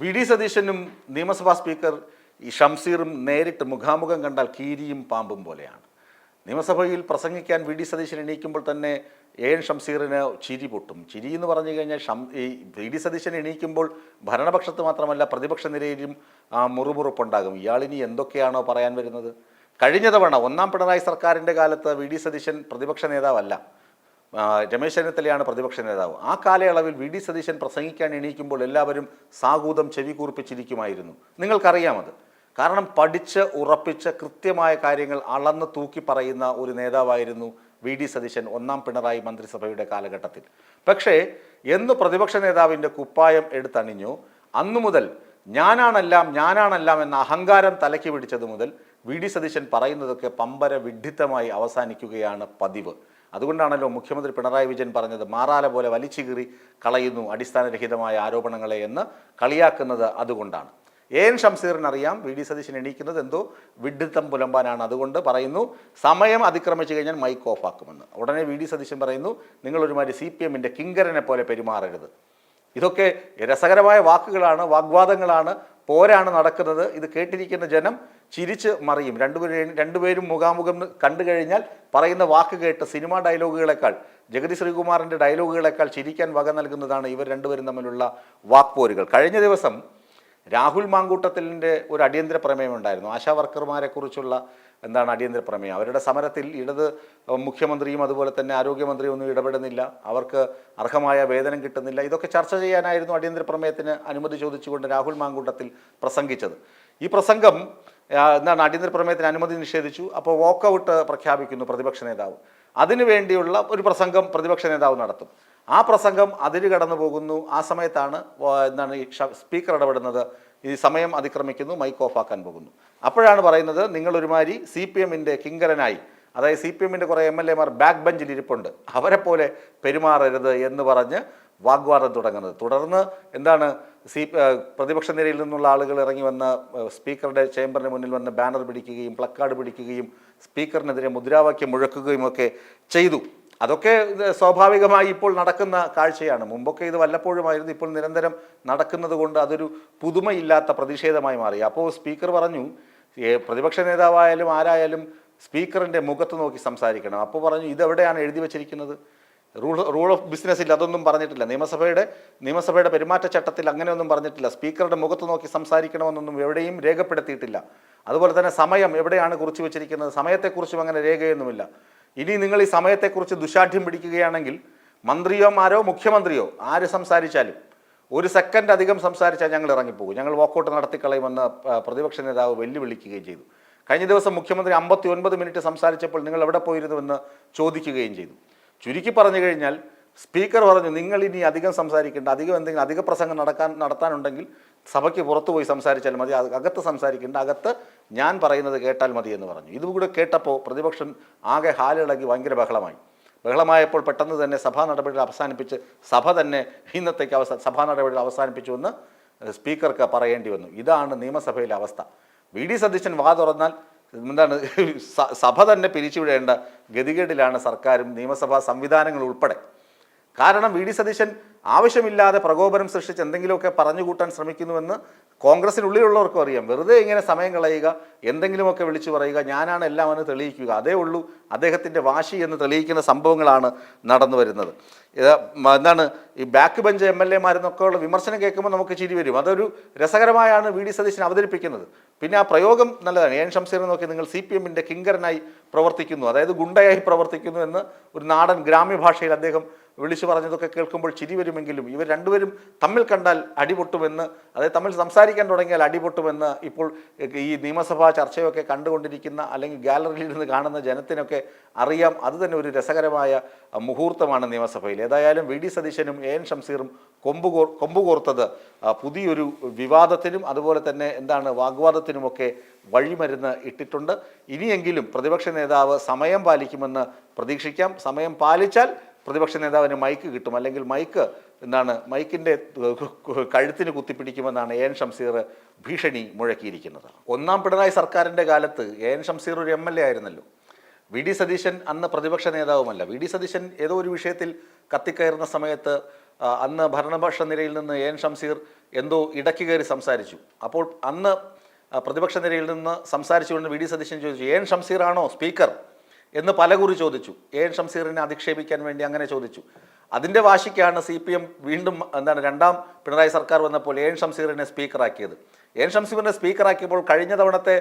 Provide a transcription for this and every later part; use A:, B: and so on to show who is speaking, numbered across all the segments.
A: V D സതീശനും നിയമസഭാ speaker ഈ ഷംസീറും നേരിട്ട് മുഖാമുഖം കണ്ടാൽ കീരിയും പാമ്പും പോലെയാണ്. നിയമസഭയിൽ പ്രസംഗിക്കാൻ വി ഡി സതീശൻ എണീക്കുമ്പോൾ തന്നെ എ എൻ ഷംസീറിന് ചിരി പൊട്ടും. ചിരി എന്ന് പറഞ്ഞു കഴിഞ്ഞാൽ ഷം ഈ വി ഡി സതീശൻ എണീക്കുമ്പോൾ ഭരണപക്ഷത്ത് മാത്രമല്ല പ്രതിപക്ഷ നിരയിലും ആ, മുറുമുറുപ്പുണ്ടാകും. ഇയാളിനി എന്തൊക്കെയാണോ പറയാൻ വരുന്നത്? കഴിഞ്ഞ തവണ ഒന്നാം പിണറായി സർക്കാരിന്റെ കാലത്ത് വി ഡി സതീശൻ പ്രതിപക്ഷ നേതാവല്ല. രമേശ് ചെന്നിത്തലയാണ് പ്രതിപക്ഷ നേതാവ്. ആ കാലയളവിൽ വി ഡി സതീശൻ പ്രസംഗിക്കാൻ എണീക്കുമ്പോൾ എല്ലാവരും സാഗൂതം ചെവി കൂർപ്പിച്ചിരിക്കുമായിരുന്നു. നിങ്ങൾക്കറിയാമത് കാരണം പഠിച്ച് ഉറപ്പിച്ച് കൃത്യമായ കാര്യങ്ങൾ അളന്ന് തൂക്കി പറയുന്ന ഒരു നേതാവായിരുന്നു വി ഡി സതീശൻ ഒന്നാം പിണറായി മന്ത്രിസഭയുടെ കാലഘട്ടത്തിൽ. പക്ഷേ എന്ന് പ്രതിപക്ഷ നേതാവിന്റെ കുപ്പായം എടുത്തണിഞ്ഞു അന്നു മുതൽ ഞാനാണെല്ലാം ഞാനാണെല്ലാം എന്ന അഹങ്കാരം തലയ്ക്ക് പിടിച്ചത് മുതൽ വി ഡി സതീശൻ പറയുന്നതൊക്കെ പമ്പര വിഡ്ഢിത്തമായി അവസാനിക്കുകയാണ് പതിവ്. അതുകൊണ്ടാണല്ലോ മുഖ്യമന്ത്രി പിണറായി വിജയൻ പറഞ്ഞത് മാറാല പോലെ വലിച്ചു കീറി കളയുന്നു അടിസ്ഥാനരഹിതമായ ആരോപണങ്ങളെ എന്ന് കളിയാക്കുന്നത് അതുകൊണ്ടാണ്. എ എൻ ഷംസീറിനറിയാം വി ഡി സതീശൻ എണീക്കുന്നത് എന്തോ വിഡ്ഢിത്തം പുലമ്പാനാണ് അതുകൊണ്ട് പറയുന്നു സമയം അതിക്രമിച്ചു കഴിഞ്ഞാൽ മൈക്ക് ഓഫ് ആക്കുമെന്ന് ഉടനെ വി ഡി സതീശൻ പറയുന്നു നിങ്ങളൊരുമാതിരി സി പി എമ്മിന്റെ കിങ്കരനെ പോലെ പെരുമാറരുത്. ഇതൊക്കെ രസകരമായ വാക്കുകളാണ് വാഗ്വാദങ്ങളാണ് പോരാണ് നടക്കുന്നത്. ഇത് കേട്ടിരിക്കുന്ന ജനം ചിരിച്ച് മറിയും. രണ്ടുപേരും രണ്ടുപേരും മുഖാമുഖം കണ്ടു കഴിഞ്ഞാൽ പറയുന്ന വാക്ക് കേട്ട് സിനിമാ ഡയലോഗുകളെക്കാൾ ജഗതി ശ്രീകുമാറിന്റെ ഡയലോഗുകളെക്കാൾ ചിരിക്കാൻ വക നൽകുന്നതാണ് ഇവർ രണ്ടുപേരും തമ്മിലുള്ള വാക്പോരുകൾ. കഴിഞ്ഞ ദിവസം രാഹുൽ മാങ്കൂട്ടത്തിലിന്റെ ഒരു അടിയന്തര പ്രമേയം ഉണ്ടായിരുന്നു. ആശാ വർക്കർമാരെ കുറിച്ചുള്ള എന്താണ് അടിയന്തര പ്രമേയം? അവരുടെ സമരത്തിൽ ഇടത് മുഖ്യമന്ത്രിയും അതുപോലെ തന്നെ ആരോഗ്യമന്ത്രിയും ഒന്നും ഇടപെടുന്നില്ല. അവർക്ക് അർഹമായ വേതനം കിട്ടുന്നില്ല. ഇതൊക്കെ ചർച്ച ചെയ്യാനായിരുന്നു അടിയന്തര പ്രമേയത്തിന് അനുമതി ചോദിച്ചുകൊണ്ട് രാഹുൽ മാങ്കൂട്ടത്തിൽ പ്രസംഗിച്ചത്. ഈ പ്രസംഗം എന്താണ് അടിയന്തര പ്രമേയത്തിന് അനുമതി നിഷേധിച്ചു. അപ്പോൾ വോക്കൗട്ട് പ്രഖ്യാപിക്കുന്നു പ്രതിപക്ഷ നേതാവ്. അതിനുവേണ്ടിയുള്ള ഒരു പ്രസംഗം പ്രതിപക്ഷ നേതാവ് നടത്തും. ആ പ്രസംഗം അതിര് കടന്നു പോകുന്നു. ആ സമയത്താണ് എന്താണ് ഈ സ്പീക്കർ ഇടപെടുന്നത്. ഈ സമയം അതിക്രമിക്കുന്നു മൈക്ക് ഓഫ് ആക്കാൻ പോകുന്നു. അപ്പോഴാണ് പറയുന്നത് നിങ്ങൾ ഒരുമാതിരി സി പി എമ്മിന്റെ കിങ്കരനായി അതായത് സി പി എമ്മിന്റെ കുറേ എം എൽ എമാർ ബാക്ക് ബെഞ്ചിൽ ഇരിപ്പുണ്ട്. അവരെ പോലെ പെരുമാറരുത് എന്ന് പറഞ്ഞ് വാഗ്വാദം തുടങ്ങുന്നത്. തുടർന്ന് എന്താണ് സി പ്രതിപക്ഷ നിരയിൽ നിന്നുള്ള ആളുകൾ ഇറങ്ങി വന്ന് സ്പീക്കറുടെ ചേംബറിന് മുന്നിൽ വന്ന് ബാനർ പിടിക്കുകയും പ്ലക്കാർഡ് പിടിക്കുകയും സ്പീക്കറിനെതിരെ മുദ്രാവാക്യം മുഴക്കുകയും ഒക്കെ ചെയ്തു. അതൊക്കെ സ്വാഭാവികമായി ഇപ്പോൾ നടക്കുന്ന കാഴ്ചയാണ്. മുമ്പൊക്കെ ഇത് വല്ലപ്പോഴുമായിരുന്നു. ഇപ്പോൾ നിരന്തരം നടക്കുന്നത് കൊണ്ട് അതൊരു പുതുമയില്ലാത്ത പ്രതിഷേധമായി മാറി. അപ്പോൾ സ്പീക്കർ പറഞ്ഞു പ്രതിപക്ഷ നേതാവായാലും ആരായാലും സ്പീക്കറിന്റെ മുഖത്ത് നോക്കി സംസാരിക്കണം. അപ്പോൾ പറഞ്ഞു ഇതെവിടെയാണ് എഴുതി വച്ചിരിക്കുന്നത്? റൂൾ റൂൾ ഓഫ് ബിസിനസ്സിൽ അതൊന്നും പറഞ്ഞിട്ടില്ല. നിയമസഭയുടെ നിയമസഭയുടെ പെരുമാറ്റച്ചട്ടത്തിൽ അങ്ങനെയൊന്നും പറഞ്ഞിട്ടില്ല. സ്പീക്കറുടെ മുഖത്ത് നോക്കി സംസാരിക്കണമെന്നൊന്നും എവിടെയും രേഖപ്പെടുത്തിയിട്ടില്ല. അതുപോലെ തന്നെ സമയം എവിടെയാണ് കുറിച്ച് വെച്ചിരിക്കുന്നത്? സമയത്തെക്കുറിച്ചും അങ്ങനെ രേഖയൊന്നുമില്ല. ഇനി നിങ്ങൾ ഈ സമയത്തെക്കുറിച്ച് ദുശാഠ്യം പിടിക്കുകയാണെങ്കിൽ മന്ത്രിയോ മന്ത്രിയോമാരോ മുഖ്യമന്ത്രിയോ ആര് സംസാരിച്ചാലും ഒരു സെക്കൻഡ് അധികം സംസാരിച്ചാൽ ഞങ്ങൾ ഇറങ്ങിപ്പോകും. ഞങ്ങൾ വാക്കൗട്ട് നടത്തിക്കളയുമെന്ന് പ്രതിപക്ഷ നേതാവ് വെല്ലുവിളിക്കുകയും ചെയ്തു. കഴിഞ്ഞ ദിവസം മുഖ്യമന്ത്രി അമ്പത്തി ഒൻപത് മിനിറ്റ് സംസാരിച്ചപ്പോൾ നിങ്ങൾ എവിടെ പോയിരുന്നുവെന്ന് ചോദിക്കുകയും ചെയ്തു. ചുരുക്കി പറഞ്ഞു കഴിഞ്ഞാൽ സ്പീക്കർ പറഞ്ഞു നിങ്ങൾ ഇനി അധികം സംസാരിക്കേണ്ട അധികം എന്തെങ്കിലും അധിക പ്രസംഗം നടക്കാൻ നടത്താനുണ്ടെങ്കിൽ സഭയ്ക്ക് പുറത്തു പോയി സംസാരിച്ചാൽ മതി അകത്ത് സംസാരിക്കേണ്ട അകത്ത് ഞാൻ പറയുന്നത് കേട്ടാൽ മതി എന്ന് പറഞ്ഞു. ഇതും കൂടെ കേട്ടപ്പോൾ പ്രതിപക്ഷം ആകെ ഹാലിളകി ഭയങ്കര ബഹളമായി. ബഹളമായപ്പോൾ പെട്ടെന്ന് തന്നെ സഭാ നടപടികൾ അവസാനിപ്പിച്ച് സഭ തന്നെ ഇന്നത്തേക്ക് അവസാന സഭാ നടപടികൾ അവസാനിപ്പിച്ചുവെന്ന് സ്പീക്കർക്ക് പറയേണ്ടി വന്നു. ഇതാണ് നിയമസഭയിലെ അവസ്ഥ. വി. ഡി. സതീശൻ വാ തുറന്നാൽ എന്താണ്? സഭ തന്നെ പിരിച്ചുവിടേണ്ട ഗതികേടിലാണ് സർക്കാരും നിയമസഭാ സംവിധാനങ്ങൾ ഉൾപ്പെടെ. കാരണം വി ഡി സതീശൻ ആവശ്യമില്ലാതെ പ്രകോപനം സൃഷ്ടിച്ച് എന്തെങ്കിലുമൊക്കെ പറഞ്ഞു കൂട്ടാൻ ശ്രമിക്കുന്നുവെന്ന് കോൺഗ്രസിനുള്ളിലുള്ളവർക്കും അറിയാം. വെറുതെ ഇങ്ങനെ സമയം കളയുക എന്തെങ്കിലുമൊക്കെ വിളിച്ചു പറയുക ഞാനാണ് എല്ലാം എന്ന് തെളിയിക്കുക. അതേ ഉള്ളൂ അദ്ദേഹത്തിന്റെ വാശി എന്ന് തെളിയിക്കുന്ന സംഭവങ്ങളാണ് നടന്നു വരുന്നത് എന്താണ് ഈ ബാക്ക് ബെഞ്ച് എം എൽ എമാരെന്നൊക്കെ ഉള്ള വിമർശനം കേൾക്കുമ്പോൾ നമുക്ക് ചിരി വരും. അതൊരു രസകരമായാണ് വി ഡി സതീശൻ അവതരിപ്പിക്കുന്നത്. പിന്നെ ആ പ്രയോഗം നല്ലതാണ്. ഏൻ ഷംസീറിനെ നോക്കി നിങ്ങൾ സി പി എമ്മിന്റെ കിങ്കരനായി പ്രവർത്തിക്കുന്നു. അതായത് ഗുണ്ടയായി പ്രവർത്തിക്കുന്നു എന്ന് ഒരു നാടൻ ഗ്രാമ്യ ഭാഷയിൽ അദ്ദേഹം വിളിച്ചു പറഞ്ഞതൊക്കെ കേൾക്കുമ്പോൾ ചിരി വരുമെങ്കിലും ഇവർ രണ്ടുപേരും തമ്മിൽ കണ്ടാൽ അടിപൊട്ടുമെന്ന് അതായത് തമ്മിൽ സംസാരിക്കാൻ തുടങ്ങിയാൽ അടിപൊട്ടുമെന്ന് ഇപ്പോൾ ഈ നിയമസഭാ ചർച്ചയൊക്കെ കണ്ടുകൊണ്ടിരിക്കുന്ന അല്ലെങ്കിൽ ഗാലറിയിൽ നിന്ന് കാണുന്ന ജനത്തിനൊക്കെ അറിയാം. അത് തന്നെ ഒരു രസകരമായ മുഹൂർത്തമാണ് നിയമസഭയിൽ. ഏതായാലും വി ഡി സതീശനും എ എൻ ഷംസീറും കൊമ്പുകോർ കൊമ്പുകോർത്തത് കോർത്തത് പുതിയൊരു വിവാദത്തിനും അതുപോലെ തന്നെ എന്താണ് വാഗ്വാദത്തിനുമൊക്കെ വഴിമരുന്ന് ഇട്ടിട്ടുണ്ട്. ഇനിയെങ്കിലും പ്രതിപക്ഷ നേതാവ് സമയം പാലിക്കുമെന്ന് പ്രതീക്ഷിക്കാം. സമയം പാലിച്ചാൽ പ്രതിപക്ഷ നേതാവിന് മൈക്ക് കിട്ടും. അല്ലെങ്കിൽ മൈക്ക് എന്താണ് മൈക്കിന്റെ കഴുത്തിന് കുത്തിപ്പിടിക്കുമെന്നാണ് എ എൻ ഷംസീർ ഭീഷണി മുഴക്കിയിരിക്കുന്നത്. ഒന്നാം പിണറായി സർക്കാരിന്റെ കാലത്ത് എ എൻ ഷംസീർ ഒരു എം എൽ എ ആയിരുന്നല്ലോ. വി ഡി സതീശൻ അന്ന് പ്രതിപക്ഷ നേതാവുമല്ല. വി ഡി സതീശൻ ഏതോ ഒരു വിഷയത്തിൽ കത്തിക്കയറുന്ന സമയത്ത് അന്ന് ഭരണപക്ഷ നിരയിൽ നിന്ന് എൻ ഷംസീർ എന്തോ ഇടയ്ക്ക് കയറി സംസാരിച്ചു. അപ്പോൾ അന്ന് പ്രതിപക്ഷ നിരയിൽ നിന്ന് സംസാരിച്ചുകൊണ്ട് വി ഡി സതീശൻ ചോദിച്ചു എൻ ഷംസീറാണോ സ്പീക്കർ? എന്ന് പലകുറി ചോദിച്ചു. എ എൻ ഷംസീറിനെ അധിക്ഷേപിക്കാൻ വേണ്ടി അങ്ങനെ ചോദിച്ചു. അതിന്റെ വാശിക്കാണ് സി പി എം വീണ്ടും എന്താണ് രണ്ടാം പിണറായി സർക്കാർ വന്നപ്പോൾ എ എൻ ഷംസീറിനെ സ്പീക്കറാക്കിയത്. എ എൻ ഷംസീറിനെ സ്പീക്കറാക്കിയപ്പോൾ കഴിഞ്ഞ തവണത്തെ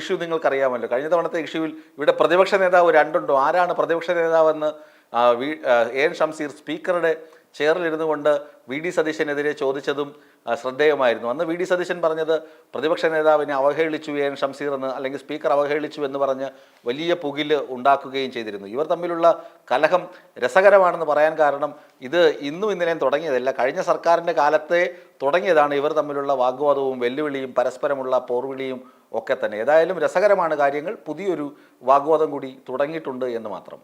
A: ഇഷ്യൂ നിങ്ങൾക്കറിയാമല്ലോ. കഴിഞ്ഞ തവണത്തെ ഇഷ്യൂവിൽ ഇവിടെ പ്രതിപക്ഷ നേതാവ് രണ്ടുണ്ടോ? ആരാണ് പ്രതിപക്ഷ നേതാവെന്ന് വി- എൻ ഷംസീർ സ്പീക്കറുടെ ചെയറിലിരുന്നു കൊണ്ട് വി ഡി സതീശനെതിരെ ചോദിച്ചതും ശ്രദ്ധേയമായിരുന്നു. അന്ന് വി ഡി സതീശൻ പറഞ്ഞത് പ്രതിപക്ഷ നേതാവിനെ അവഹേളിച്ചു എൻ ഷംസീർ എന്ന് അല്ലെങ്കിൽ സ്പീക്കർ അവഹേളിച്ചു എന്ന് പറഞ്ഞ് വലിയ പുകിൽ ഉണ്ടാക്കുകയും ചെയ്തിരുന്നു. ഇവർ തമ്മിലുള്ള കലഹം രസകരമാണെന്ന് പറയാൻ കാരണം ഇത് ഇന്നും ഇന്നലെയും തുടങ്ങിയതല്ല. കഴിഞ്ഞ സർക്കാരിന്റെ കാലത്തെ തുടങ്ങിയതാണ് ഇവർ തമ്മിലുള്ള വാഗ്വാദവും വെല്ലുവിളിയും പരസ്പരമുള്ള പോർവിളിയും ഒക്കെ തന്നെ. ഏതായാലും രസകരമാണ് കാര്യങ്ങൾ. പുതിയൊരു വാഗ്വാദം കൂടി തുടങ്ങിയിട്ടുണ്ട് എന്ന് മാത്രം.